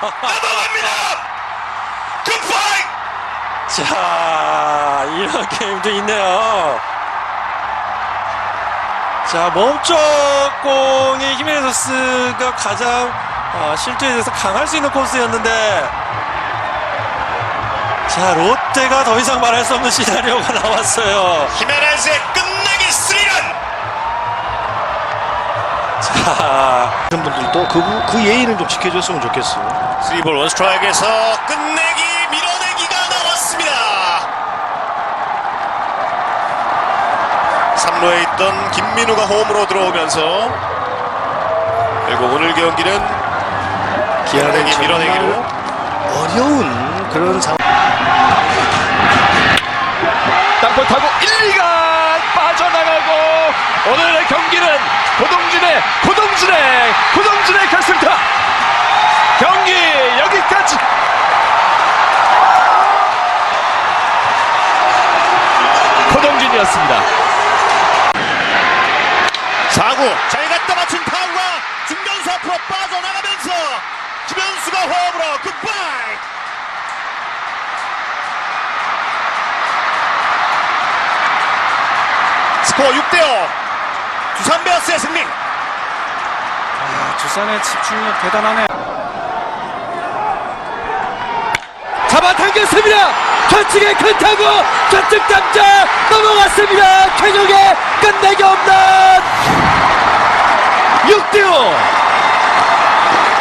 넘어갑니다. 굿바이! 자, 이런 게임도 있네요. 자, 몸쪽 공이 히메네소스가 가장 아, 실투에 대해서 강할 수 있는 코스였는데 자, 롯데가 더 이상 말할 수 없는 시나리오가 나왔어요. 히메네즈의 끝내기 스리런! 자, 그런 분들도 그, 그 예의는 좀 지켜줬으면 좋겠어요. 스리볼 원스트라이크에서 끝내기 밀어내기가 나왔습니다. 3루에 있던 김민우가 홈으로 들어오면서 결국 오늘 경기는 기아내기 밀어내기로 어려운 그런 상황. 땅볼 타고 1, 2간 빠져나가고 오늘의 경기는 고동진의 고동진의 고동진의 결승타 경기 여기까지. 고동진이었습니다. 4구. 잘 갖다 맞춘 타구가 중견수 앞으로 빠져나가면서 김현수가 홈으로 굿바이! 스코어 6대5 두산 베어스의 승리. 두산의 집중력 대단하네. 잡아당겼습니다. 좌측에 큰 타구 좌측 담장 넘어갔습니다. 최종의 끝내기 홈런 6대5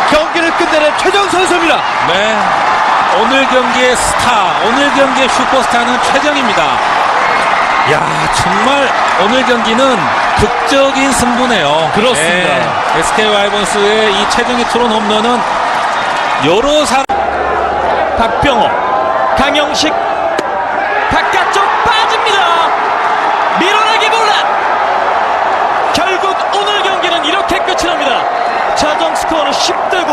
경기를 끝내는 최정 선수입니다. 네. 오늘 경기의 스타, 오늘 경기의 슈퍼스타는 최정입니다. 야, 정말 오늘 경기는 극적인 승부네요. 그렇습니다. 네. SK 와이번스의 이 최정의 투런 홈런은 여러 사람 박병호 강영식 바깥쪽 빠집니다. 밀어내기 볼넷 결국 오늘 경기는 이렇게 끝이 납니다. 최종 스코어는 10대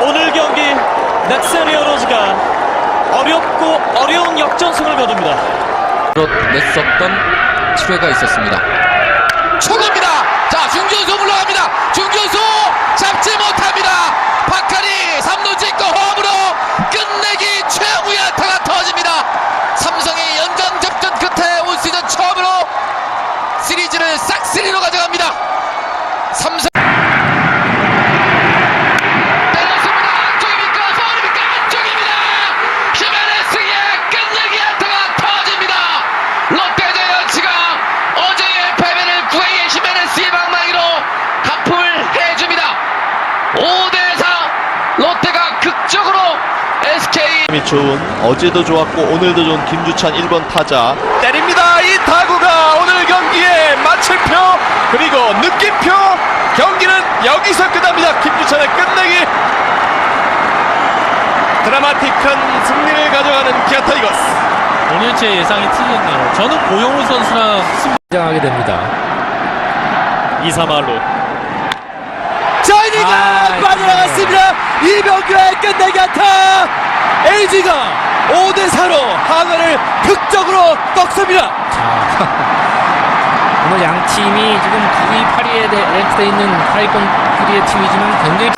9 오늘 경기 넥센 리어로즈가 어렵고 어려운 역전승을 거둡니다. 냈었던 7회가 있었습니다. 초구입니다. 자, 중견수 물러갑니다. 중견수 잡지 못합니다. 박하리 3루 찍고 홈으로 끝내기 최후의 안타가 터집니다. 삼성이 연장 접전 끝에 올 시즌 처음으로 시리즈를 싹쓸이로 가져갑니다. 삼성 때렸습니다. 안쪽입니까? 서울입니까? 안쪽입니다. 히메네스의 끝내기 안타가 터집니다. 롯데자이언츠가 어제의 패배를 구회의 히메네스의 방망이로 하품을 해줍니다. 5대4 롯데가 극적으로 SK 이 좋은 어제도 좋았고 오늘도 좋은 김주찬 1번 타자 때립니다. 이 타구가 오늘 경기의 마침표 그리고 느낌표 경기는 여기서 끝납니다. 김주찬의 끝내기 드라마틱한 승리를 가져가는 기아 타이거스. 본인 제 예상이 틀렸네요. 저는 고용우 선수랑 승장하게 됩니다. 이사말로 자이니가 아, 빠져나갔습니다. 이병규의 끝내기 안타. LG가 5대 4로 한화를 극적으로 꺾습니다. 오늘 양 팀이 지금 9위, 8위에 랭크되어 있는 하위권 9위의 팀이지만 굉장히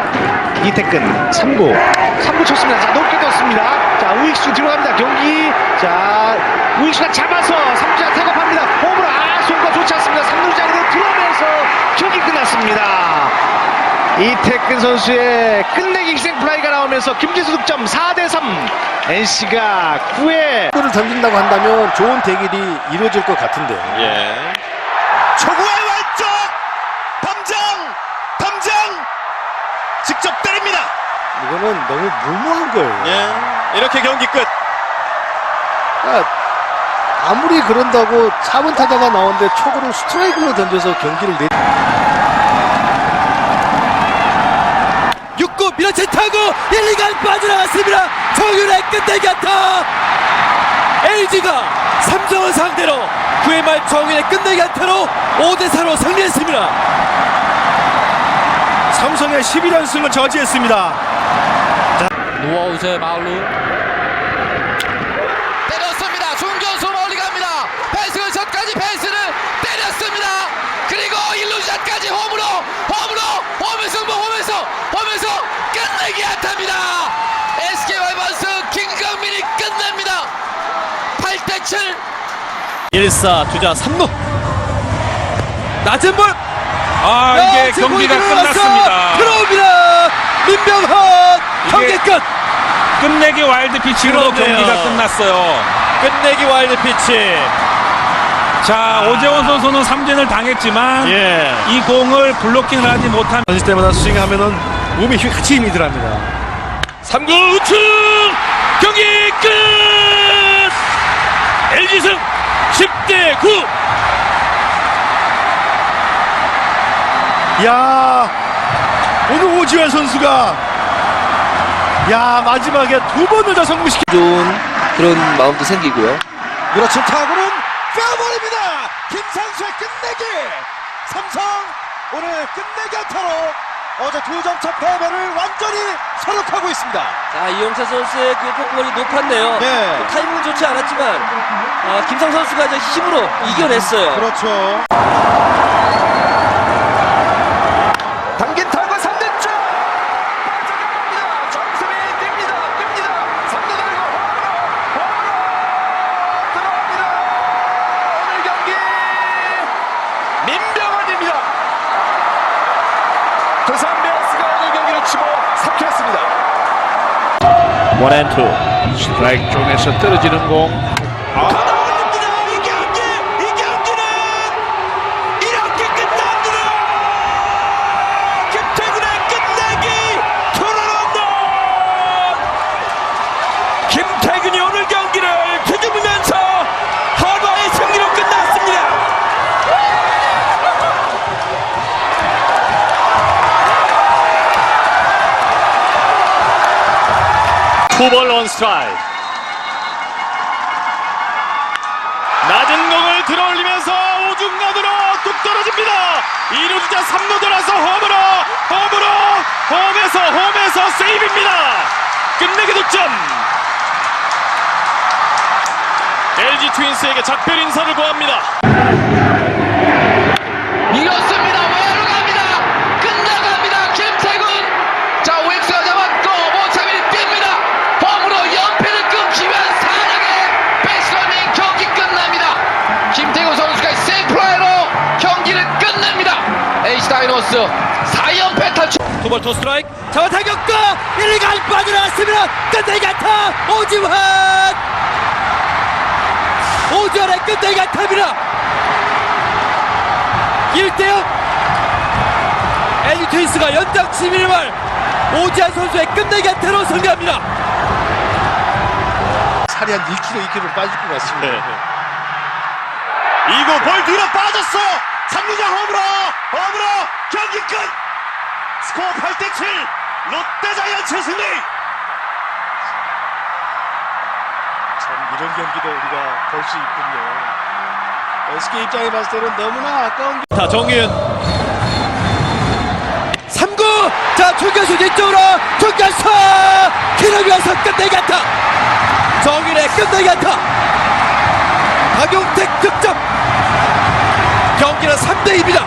이태근 3구. 3구 쳤습니다. 자, 높게 떴습니다. 자, 우익수 들어갑니다. 경기. 자, 우익수가 잡아서 3주자 태업합니다. 홈으로 아, 손과 좋지 않습니다. 3루 자리로 들어오면서 경기 끝났습니다. 이태근 선수의 끝내기 희생 플라이가 나오면서 김지수 득점 4대3 NC가 9회 를 던진다고 한다면 좋은 대결이 이루어질 것 같은데. 예. 초구의 왼쪽 담장 담장 직접 때립니다 이거는 너무 무모한 거예요. 예. 이렇게 경기 끝 그러니까 아무리 그런다고 4번 타자가 나오는데 초구를 스트라이크로 던져서 경기를 내. 빠져나갔습니다. 정윤의 끝내기 안타. LG가 삼성을 상대로 9회 말 정윤의 끝내기 한타로 5대 4로 승리했습니다. 삼성의 11연승을 저지했습니다. 자. 노아웃의 마을로 때렸습니다. 중견수 멀리 갑니다. 베이스 근까지 베이스를 때렸습니다. 그리고 일루샷까지 홈으로 홈으로 홈에서 홈에서 홈에서 끝내기 한타입니다. 1사 주자 3루 낮은 볼! 아 이게 경기가 끝났습니다. 들어옵니다! 민병헌! 경기 이게 끝! 끝내기 와일드 피치로 그렇네요. 경기가 끝났어요. 끝내기 와일드 피치. 자 오재원 선수는 삼진을 당했지만 예. 이 공을 블로킹을 하지 못한 던질 때마다 스윙하면은 몸에 힘이 같이 힘이 들어갑니다. 3구 우측! 경기 끝! LG승 10대 9 야 오늘 오지환 선수가 야 마지막에 두 번을 다 성공시키 좋은 그런 마음도 생기고요. 그렇죠. 타구는 빼버립니다. 김상수의 끝내기. 삼성 오늘 끝내기 안타로 어제 두 점차 패배를 완전히 서력하고 있습니다 자, 이용찬 선수의 그 포크볼이 높았네요. 네. 그 타이밍은 좋지 않았지만 아, 김상 선수가 이제 힘으로 이겨냈어요. 그렇죠 원앤투. 스트라이크 쪽에서 떨어지는 공 투볼 원 스트라이크. 낮은 공을 들어올리면서 오중간으로 뚝 떨어집니다. 2루주자 3루 돌아서 홈으로 홈으로 홈에서 홈에서 세이브입니다. 끝내기 득점. LG 트윈스에게 작별 인사를 구합니다. 두볼 투 스트라이크. 잡아 타격과 1, 2가 빠져나왔습니다. 끝내기 안타 오지환! 오지환의 끝내기 안타입니다. 1대0 LG 트윈스가 연장 11말. 오지환 선수의 끝내기 안타로 승리합니다. 살이 한 1kg 2kg 빠질 것 같습니다. 2구 볼 뒤로 빠졌어. 3루자 홈으로 홈으로 경기 끝 스코어 8대 7 롯데 자이언츠 승리. 참 이런 경기도 우리가 볼 수 있군요. SK 입장에 봤을 때는 너무나 아까운 자 정윤 3구! 자 중견수 뒤쪽으로 기록이 와서 끝내기 안타 정윤의 끝내기 안타 박용택 득점! 경기는 3대 2입니다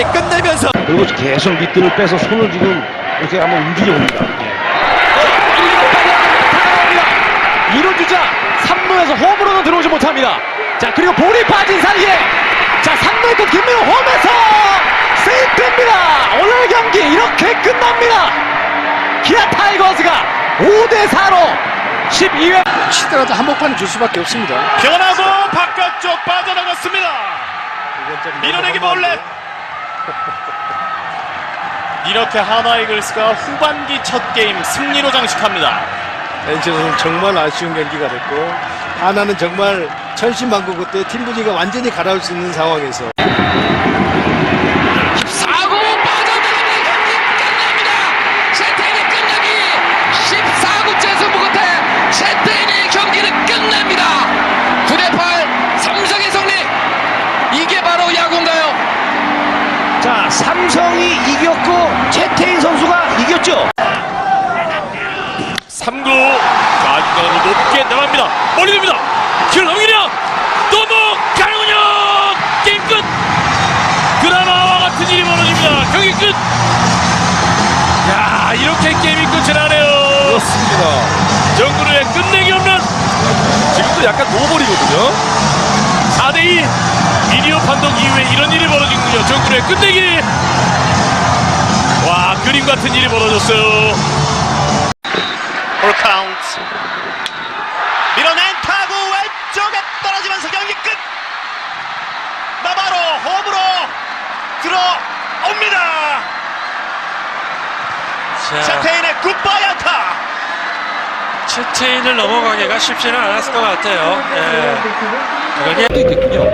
정윤이 끝내면서 그리고 계속 밑들을 빼서 손을 지금 이렇게 한번 움직여 봅니다. 2루 주자 3루에서 홈으로는 들어오지 못합니다. 자 그리고 볼이 빠진 사이에 자 3루 끝 김민호 홈에서 세이프입니다. 오늘 경기 이렇게 끝납니다. 기아 타이거즈가 5대 4로 12회 치더라도 한복판을 줄 수밖에 없습니다. 변하고 바깥쪽 빠져나갔습니다 밀어내기 볼넷 이렇게 하나이글스가 후반기 첫 게임 승리로 장식합니다. NC는 정말 아쉬운 경기가 됐고 하나는 정말 천신만고 그때 팀 분위기가 완전히 가라앉을 수 있는 상황에서 삼성이 이겼고 최태인 선수가 이겼죠. 3구 좌중간으로 높게 나갑니다 멀리 됩니다 길넘기냐 넘어가는군요 게임 끝 드라마와 같은 일이 벌어집니다 경기 끝 야 이렇게 게임이 끝이 나네요 그렇습니다. 정근우의 끝내기 없는 지금도 약간 노볼이거든요. 4대2 비디오 판독 이후에 이런 일이 벌어지군요. 정근우의 끝내기. 와 그림 같은 일이 벌어졌어요. 볼 카운트 밀어낸 타구 왼쪽에 떨어지면서 경기 끝 나바로 홈으로 들어옵니다 자, 차태인의 굿바이 안타 채태인을 넘어가기가 쉽지는 않았을 것 같아요. 예. 그게 됐군요.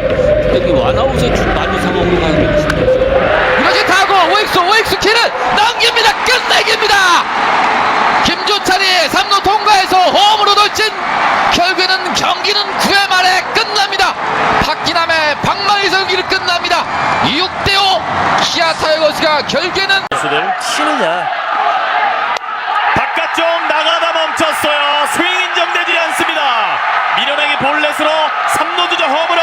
여기 완아웃에 만루 상황으로 가는 게 있습니다. 이것이 타고 오익수 오익수 키는 넘깁니다. 끝내기입니다. 김주찬이 3루 통과해서 홈으로 돌진. 결국에는 경기는 9회 말에 끝납니다. 박기남의 방망이 경기를 끝납니다. 6대5 키아 타이거스가 결국에는 선수들 치느냐. 바깥쪽 나가다 멈췄어요 스윙 인정되지 않습니다 밀어내기 볼넷으로 3루 주자 홈으로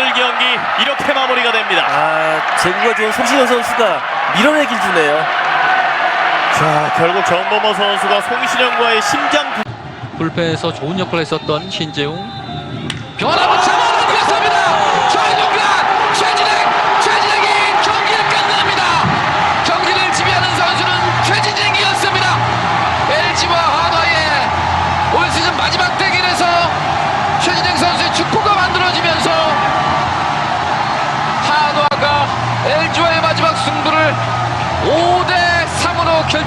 오늘 경기 이렇게 마무리가 됩니다 아, 제구가 좋은 손신현 선수가 밀어내길 주네요. 자 결국 정범호 선수가 송신영과의 심장 불펜에서 좋은 역할을 했었던 신재웅.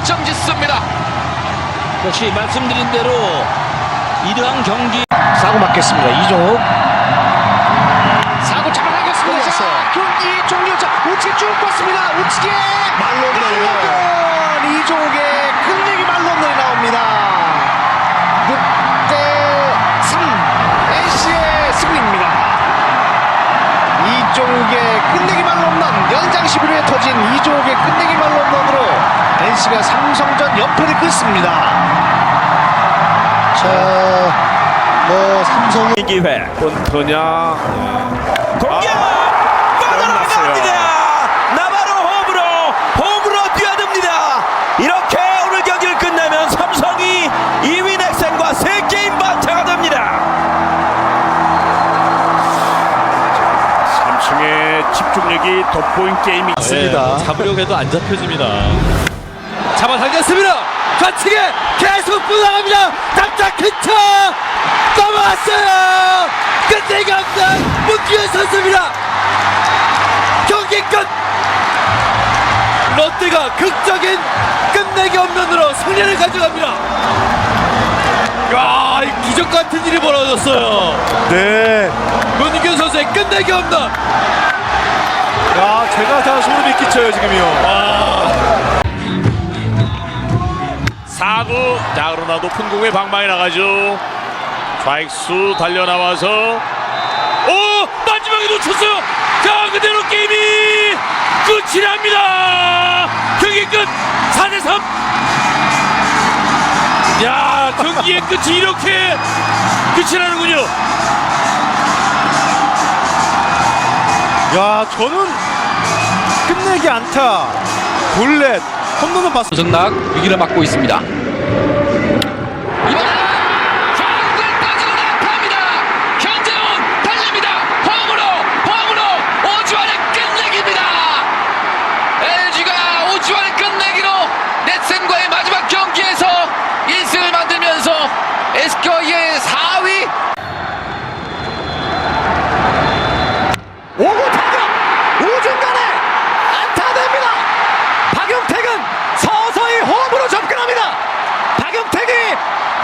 3으로 결정짓습니다 역시 말씀드린 대로 이러한 경기 사고 맞겠습니다. 이종욱. 사고 잡아당겼습니다. 자, 경기 종료. 자, 우측에 쭉 뻗습니다. 우측에 말로 이종욱의 NC가 삼성전 연패를 끊습니다. 자, 뭐 삼성이 기회. 본토냐. 공격! 빠져나갑니다. 나바로 홈으로 홈으로 뛰어듭니다. 이렇게 오늘 경기를 끝내면 삼성이 2위 넥센과 세 게임 반차가 됩니다. 3층의 집중력이 돋보인 게임이 있습니다. 잡으려고 해도 안 잡혀집니다. 잡아당겼습니다. 좌측에 계속 부상합니다. 답작 근처 넘어왔어요. 끝내기 없는 문규현 선수입니다. 경기 끝. 롯데가 극적인 끝내기 홈런으로 승리를 가져갑니다. 야, 이 기적 같은 일이 벌어졌어요. 네. 문규현 선수의 끝내기 홈런. 야, 제가 다 소름이 끼쳐요, 지금요. 4구. 자 그러나 높은 공에 방망이 나가죠. 좌익수 달려나와서. 오! 마지막에 놓쳤어요. 자 그대로 게임이 끝이 납니다. 경기 끝. 4대3 야 경기의 끝이 이렇게 끝이 나는군요. 야, 저는 끝내기 안타, 볼넷, 홈런은 봤어요. 정락 위기를 맞고 있습니다. 이번에는 정글 빠지는 안타입니다. 현재훈 달립니다. 홈으로 홈으로 오주환의 끝내기입니다. LG가 오주환의 끝내기로 넷센과의 마지막 경기에서 1승을 만들면서 SK의 4위 오구 타격 우중간에 안타됩니다. 박용택은 서서히 홈으로 접근합니다. 박용택이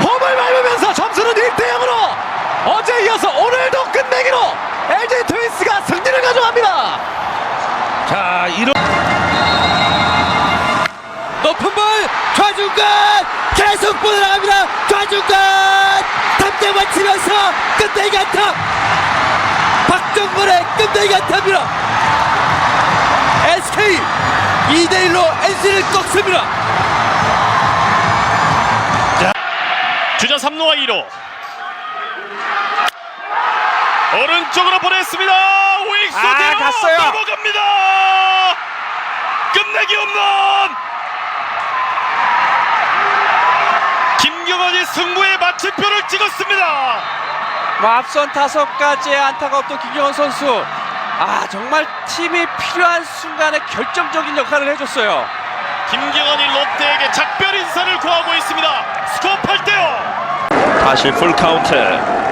홈을 밟으면서 점수는 1대 0으로 어제 이어서 오늘도 끝내기로 LG 트윈스가 승리를 가져갑니다. 자 이런 높은 볼 좌중간 계속 보내나갑니다 좌중간 탑대만 치면서 끝내기 안타 박정권의 끝내기 안타입니다 SK 2대1로 NC를 꺾습니다 주자 3루와 2루. 오른쪽으로 보냈습니다. 오익수 아, 갔어요. 넘어갑니다. 끝내기 홈런. 김경원이 승부의 마침표를 찍었습니다. 뭐 앞선 다섯 가지의 안타가 없던 김경원 선수. 아 정말 팀이 필요한 순간에 결정적인 역할을 해줬어요. 김경원이 롯데에게 작별 인사를 구하고 있습니다. 스코어 8대0. 다시 풀 카운트.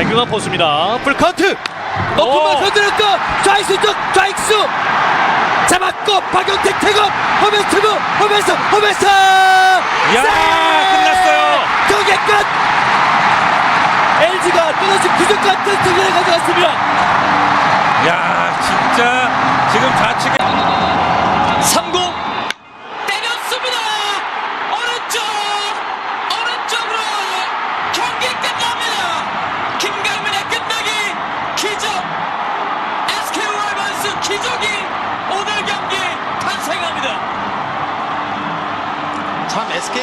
백유가 포수입니다. 풀카운트. 높은 발 건드렸고 좌익수 쪽 좌익수! 잡았고 박용택 태업 홈에스트브 홈에스 홈에스 야 끝났어요. 경기 끝! LG가 부족 같은 승리를 가져갔습니다. 야, 진짜 지금 좌측에 3구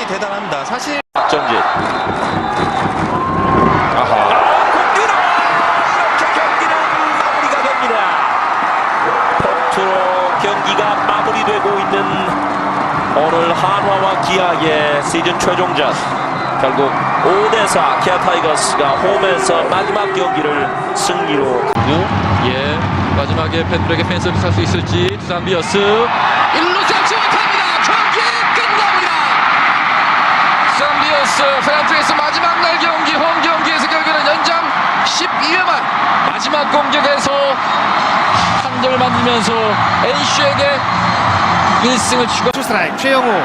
대단합니다. 사실 전진. 마무리가 됩니다. 포트로 경기가 마무리되고 있는 오늘 한화와 기아의 시즌 최종전. 결국 5대4 기아 타이거스가 홈에서 마지막 경기를 승리로 예 마지막에 팬들에게 팬 서비스 할 수 있을지 두산 비어스 1루 잡지 못합니다 경기 끝납니다 비어스 페널티에서 마지막 날 경기 홈 경기에서 결국에는 연장 12회만 마지막 공격에서 한 점을 만들면서 NC에게 1승을 추가 투 스트라이크 최영우.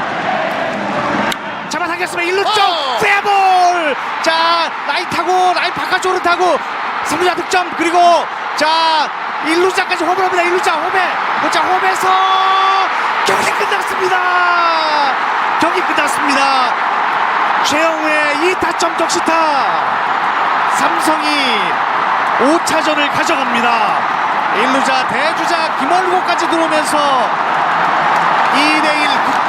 잡아당겼으면 1루 쪽 어! 페어볼! 자 라인 타고 라인 바깥쪽으로 타고 3루자 득점 그리고 자 1루자까지 홈을 합니다. 1루자 홈에 자 홈에서 경기 끝났습니다. 경기 끝났습니다 최영우의 2타점 적시타. 삼성이 5차전을 가져갑니다. 1루자 대주자 김원구까지 들어오면서 2대1